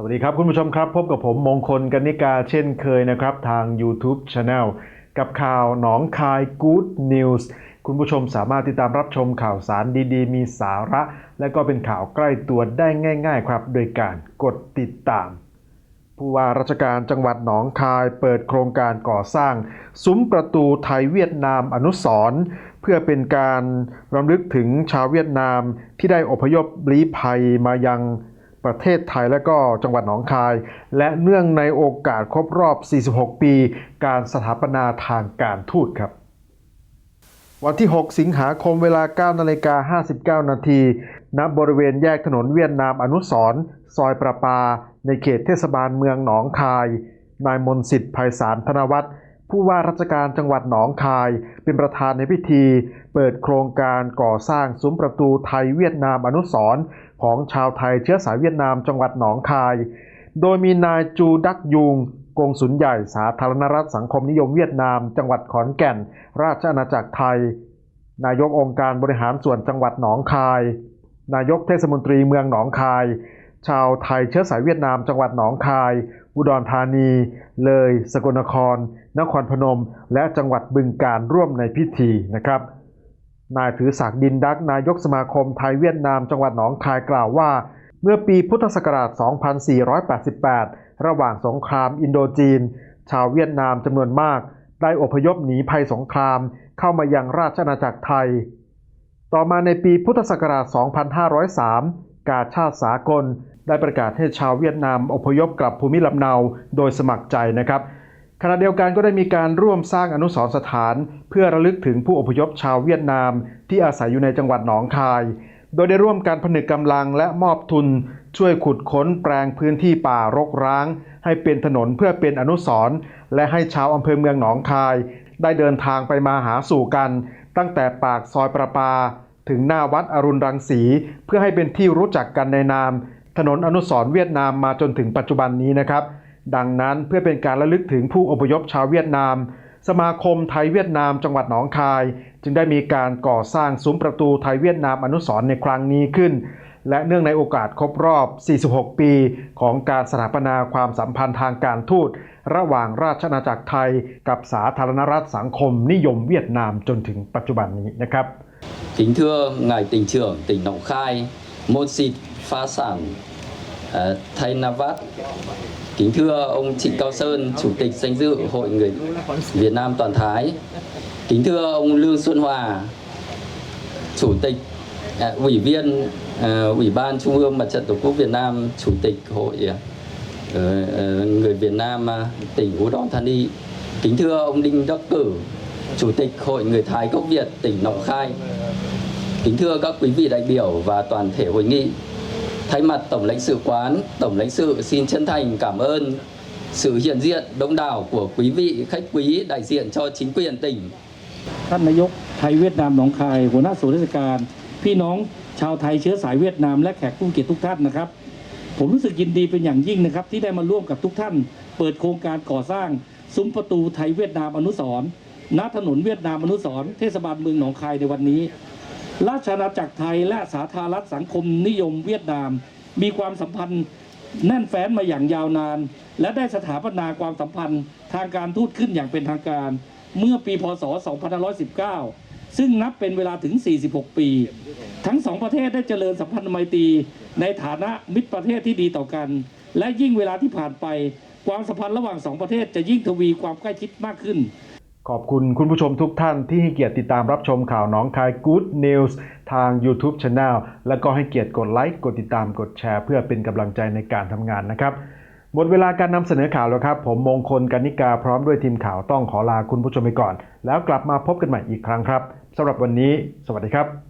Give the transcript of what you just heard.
สวัสดีครับคุณผู้ชมครับ พบกับผมมงคลกนิกาเช่นเคยนะครับ ทาง YouTube Channel กับข่าวหนองคาย Good News คุณผู้ชมสามารถติดตามรับชมข่าวสารดีๆ มีสาระ และก็เป็นข่าวใกล้ตัวได้ง่าย ๆ ครับ โดยการกดติดตาม ผู้ว่าราชการจังหวัดหนองคายเปิดโครงการก่อสร้าง ซุ้มประตูไทยเวียดนามอนุสรณ์เพื่อเป็นการรำลึกถึงชาวเวียดนามที่ได้อพยพลี้ภัยมายัง ประเทศไทยและก็จังหวัดหนองคาย และเนื่องในโอกาสครบรอบ 46 ปี การสถาปนาทางการทูตครับ วันที่ 6 สิงหาคมเวลา 9 นาฬิกา 59 นาทีณบริเวณแยกถนนเวียดนามอนุสรซอยประปา ในเขตเทศบาลเมืองหนองคาย นายมนสิทธิ์ไพศาลธนวัฒน์ ผู้ว่าราชการจังหวัดหนองคาย เป็นประธานในพิธี เปิดโครงการก่อสร้างซุ้มประตูไทยเวียดนามอนุสรณ์ของชาวไทยเชื้อสายเวียดนามจังหวัดหนองคาย โดยมีนายจูดักยุงกงสุลใหญ่สาธารณรัฐสังคมนิยมเวียดนาม จังหวัดขอนแก่น ราชอาณาจักรไทย นายกองค์การบริหารส่วนจังหวัดหนองคาย นายกเทศมนตรีเมืองหนองคาย ชาวไทยเชื้อสายเวียดนามจังหวัดหนองคาย อุดรธานี เลย สกลนคร นครพนม และจังหวัดบึงการร่วมในพิธีนะครับนายถือศักดิ์ดินดักนายกสมาคมไทยเวียดนามจังหวัดหนองคายกล่าวว่า เมื่อปีพุทธศักราช 2488 ระหว่างสงครามอินโดจีน ชาวเวียดนามจำนวนมาก ได้อพยพหนีภัยสงครามเข้ามายังราชอาณาจักรไทย ต่อมาในปีพุทธศักราช 2503 กาชาติสากล ได้ประกาศให้ชาวเวียดนามอพยพกลับภูมิลำเนาโดยสมัครใจนะครับขณะเดียวกันก็ได้มีการร่วมสร้างอนุสรณ์สถาน เพื่อระลึกถึงผู้อพยพชาวเวียดนาม ที่อาศัยอยู่ในจังหวัดหนองคาย โดยได้ร่วมการผนึกกำลังและมอบทุน ช่วยขุดค้นแปลงพื้นที่ป่ารกร้าง ให้เป็นถนนเพื่อเป็นอนุสรณ์และให้ชาวอำเภอเมืองหนองคาย ได้เดินทางไปมาหาสู่กัน ตั้งแต่ปากซอยประปา ถึงหน้าวัดอรุณรังสี เพื่อให้เป็นที่รู้จักกันในนาม ถนนอนุสร์เวียดนามมาจนถึงปัจจุบันนี้นะครับ ดังนั้นเพื่อเป็นการระลึกถึงผู้อพยพชาวเวียดนาม สมาคมไทยเวียดนามจังหวัดหนองคาย จึงได้มีการก่อสร้างซุ้มประตูไทยเวียดนามอนุสร์ในครั้งนี้ขึ้น และเนื่องในโอกาสครบรอบ 46 ปี ของการสถาปนาความสัมพันธ์ทางการทูตระหว่างราชอาณาจักรไทยกับสาธารณรัฐสังคมนิยมเวียดนามจนถึงปัจจุบันนี้นะครับ Kính thưa Ngài tỉnh trưởng tỉnh Lào Khai, Môn Xịt Phá Sản, uh, ờ, Thay Navat. Kính thưa ông Trịnh Cao Sơn, Chủ tịch danh dự Hội Người Việt Nam Toàn Thái. Kính thưa ông Lương Xuân Hòa, Chủ tịch, uh, Ủy viên uh, Ủy ban Trung ương Mặt trận Tổ quốc Việt Nam, Chủ tịch Hội uh, Người Việt Nam uh, tỉnh Udon Thani. Kính thưa ông Đinh Đắc Cử, Chủ tịch Hội Người Thái gốc Việt tỉnh Lào Cai. Kính thưa các quý vị đại biểu và toàn thể hội nghị, thay mặt Tổng lãnh sự quán, Tổng lãnh sự xin chân thành cảm ơn sự hiện diện đông đảo của quý vị khách quý đại diện cho chính quyền tỉnh ท่านนายกไทยเวียดนามหนองคายหัวหน้าส่วนราชการ พี่น้องชาวไทยเชื้อสายเวียดนามและแขกผู้เกียรติทุกท่านนะครับ ผมรู้สึกยินดีเป็นอย่างยิ่งนะครับ ที่ได้มาร่วมกับทุกท่าน เปิดโครงการก่อสร้าง ซุ้มประตูไทยเวียดนามอนุสรณ์ ณถนนเวียดนามอนุสรเทศบาลเมืองหนองคายในวันนี้ ราชอาณาจักรไทยและสาธารณรัฐสังคมนิยมเวียดนาม มีความสัมพันธ์แน่นแฟ้นมาอย่างยาวนาน และได้สถาปนาความสัมพันธ์ทางการทูตขึ้นอย่างเป็นทางการ เมื่อปีพศ 2519 ซึ่งนับเป็นเวลาถึง 46 ปี ทั้งสองประเทศได้เจริญสัมพันธไมตรีในฐานะมิตรประเทศที่ดีต่อกัน และยิ่งเวลาที่ผ่านไป ความสัมพันธ์ระหว่างสองประเทศจะยิ่งทวีความใกล้ชิดมากขึ้น ขอบคุณคุณผู้ชมทุกท่านที่ให้เกียรติติดตามรับชมข่าวน้องคาย Good News ทาง YouTube Channel แล้วก็ให้เกียรติกดไลค์ กดติดตาม กดแชร์ เพื่อเป็นกำลังใจในการทำงานนะครับ หมดเวลาการนำเสนอข่าวแล้วครับ ผมมงคลกนิกาพร้อมด้วยทีมข่าวต้องขอลาคุณผู้ชมไปก่อน แล้วกลับมาพบกันใหม่อีกครั้งครับสำหรับวันนี้ สวัสดีครับ